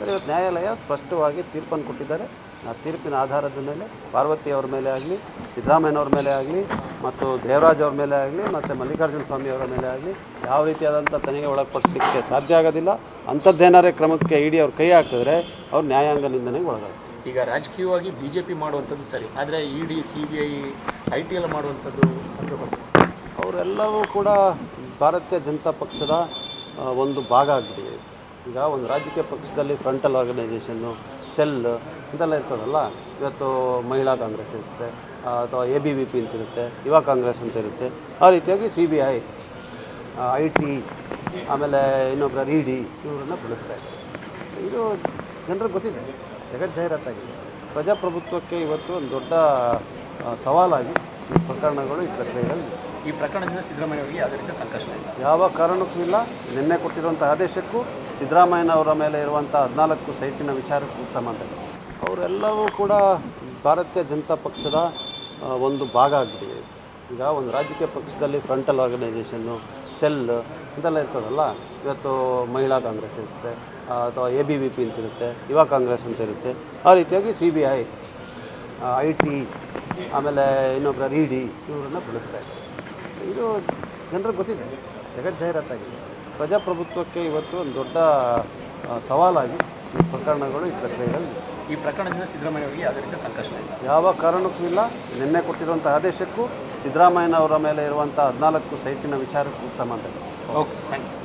ಆದರೆ ಇವತ್ತು ನ್ಯಾಯಾಲಯ ಸ್ಪಷ್ಟವಾಗಿ ತೀರ್ಪನ್ನು ಕೊಟ್ಟಿದ್ದಾರೆ. ಆ ತೀರ್ಪಿನ ಆಧಾರದ ಮೇಲೆ ಪಾರ್ವತಿ ಅವ್ರ ಮೇಲೆ ಆಗಲಿ ಸಿದ್ದರಾಮಯ್ಯನವ್ರ ಮೇಲೆ ಆಗಲಿ ಮತ್ತು ದೇವರಾಜ್ ಅವ್ರ ಮೇಲೆ ಆಗಲಿ ಮತ್ತು ಮಲ್ಲಿಕಾರ್ಜುನ ಸ್ವಾಮಿ ಅವರ ಮೇಲೆ ಆಗಲಿ ಯಾವ ರೀತಿಯಾದಂಥ ತನಿಖೆ ಒಳಪಡಿಸಲಿಕ್ಕೆ ಸಾಧ್ಯ ಆಗೋದಿಲ್ಲ. ಅಂಥದ್ದೇನಾರೇ ಕ್ರಮಕ್ಕೆ ಇಡಿ ಅವ್ರು ಕೈ ಹಾಕಿದ್ರೆ ಅವ್ರು ನ್ಯಾಯಾಂಗ ನಿಂದನೆಗೆ ಒಳಗಾಗ್ತಾರೆ. ಈಗ ರಾಜಕೀಯವಾಗಿ ಬಿ ಜೆ ಪಿ ಮಾಡುವಂಥದ್ದು ಸರಿ ಆದರೆ E D C B I I T L ಮಾಡುವಂಥದ್ದು ಅವರೆಲ್ಲವೂ ಕೂಡ ಭಾರತೀಯ ಜನತಾ ಪಕ್ಷದ ಒಂದು ಭಾಗ ಆಗಿದೆ. ಈಗ ಒಂದು ರಾಜಕೀಯ ಪಕ್ಷದಲ್ಲಿ ಫ್ರಂಟಲ್ ಆರ್ಗನೈಸೇಷನ್ನು ಸೆಲ್ ಇದೆಲ್ಲ ಇರ್ತದಲ್ಲ? ಇವತ್ತು ಮಹಿಳಾ ಕಾಂಗ್ರೆಸ್ ಇರುತ್ತೆ ಅಥವಾ ಎ ಬಿ ವಿ ಪಿ ಅಂತ ಇರುತ್ತೆ ಯುವ ಕಾಂಗ್ರೆಸ್ ಅಂತ ಇರುತ್ತೆ. ಆ ರೀತಿಯಾಗಿ C B I I T ಆಮೇಲೆ ಇನ್ನೊಬ್ಬರ ಇ ಡಿ ಇವರನ್ನು ಬಳಸ್ತಾ ಇದ್ದಾರೆ. ಇದು ಜನರಿಗೆ ಗೊತ್ತಿದೆ ಜಗತ್ ಜಾಹೀರಾತಾಗಿದೆ. ಪ್ರಜಾಪ್ರಭುತ್ವಕ್ಕೆ ಇವತ್ತು ಒಂದು ದೊಡ್ಡ ಸವಾಲಾಗಿ ಈ ಪ್ರಕರಣಗಳು ಈ ಪ್ರಕ್ರಿಯೆಗಳಲ್ಲಿ ಈ ಪ್ರಕರಣದಿಂದ ಸಿದ್ದರಾಮಯ್ಯ ಅವರಿಗೆ ಯಾವುದೇ ರೀತಿಯ ಸಂಕಷ್ಟ ಇಲ್ಲ. ಯಾವ ಕಾರಣಕ್ಕೂ ಇಲ್ಲ. ನಿನ್ನೆ ಕೊಟ್ಟಿರುವಂಥ ಆದೇಶಕ್ಕೂ ಸಿದ್ದರಾಮಯ್ಯನವರ ಮೇಲೆ ಇರುವಂಥ ಹದಿನಾಲ್ಕು ಸೈಟಿನ ವಿಚಾರಕ್ಕೆ ಸಂಬಂಧ ಅವರೆಲ್ಲವೂ ಕೂಡ ಭಾರತೀಯ ಜನತಾ ಪಕ್ಷದ ಒಂದು ಭಾಗ ಆಗಿದೆ. ಈಗ ಒಂದು ರಾಜಕೀಯ ಪಕ್ಷದಲ್ಲಿ ಫ್ರಂಟಲ್ ಆರ್ಗನೈಸೇಷನ್ನು ಸೆಲ್ ಇದೆಲ್ಲ ಇರ್ತದಲ್ಲ? ಇವತ್ತು ಮಹಿಳಾ ಕಾಂಗ್ರೆಸ್ ಇರುತ್ತೆ ಅಥವಾ ಎ ಬಿ ವಿ ಪಿ ಅಂತ ಇರುತ್ತೆ, ಯುವ ಕಾಂಗ್ರೆಸ್ ಅಂತ ಇರುತ್ತೆ. ಆ ರೀತಿಯಾಗಿ C B I I T ಆಮೇಲೆ ಇನ್ನೊಬ್ಬರ ಇ ಡಿ ಇವರನ್ನು ಬಳಸ್ತಾ ಇದ್ದಾರೆ. ಇದು ಜನರಿಗೆ ಗೊತ್ತಿದೆ ಜಗತ್ ಜಾಹೀರಾತಾಗಿದೆ ಪ್ರಜಾಪ್ರಭುತ್ವಕ್ಕೆ ಇವತ್ತು ಒಂದು ದೊಡ್ಡ ಸವಾಲಾಗಿ ಈ ಪ್ರಕರಣಗಳು ಈ ಪ್ರಕ್ರಿಯೆಯಲ್ಲಿ ಈ ಪ್ರಕರಣದಿಂದ ಸಿದ್ದರಾಮಯ್ಯ ಅವರಿಗೆ ಯಾವುದೇ ರೀತಿಯ ಸಂಕಷ್ಟ ಇಲ್ಲ ಯಾವ ಕಾರಣಕ್ಕೂ ಇಲ್ಲ. ನಿನ್ನೆ ಕೊಟ್ಟಿರುವಂಥ ಆದೇಶಕ್ಕೂ ಸಿದ್ದರಾಮಯ್ಯನವರ ಮೇಲೆ ಇರುವಂಥ ಹದಿನಾಲ್ಕು ಸೈಟಿನ ವಿಚಾರಕ್ಕೂ ಸಂಬಂಧ ಓಕೆ ಥ್ಯಾಂಕ್ ಯು.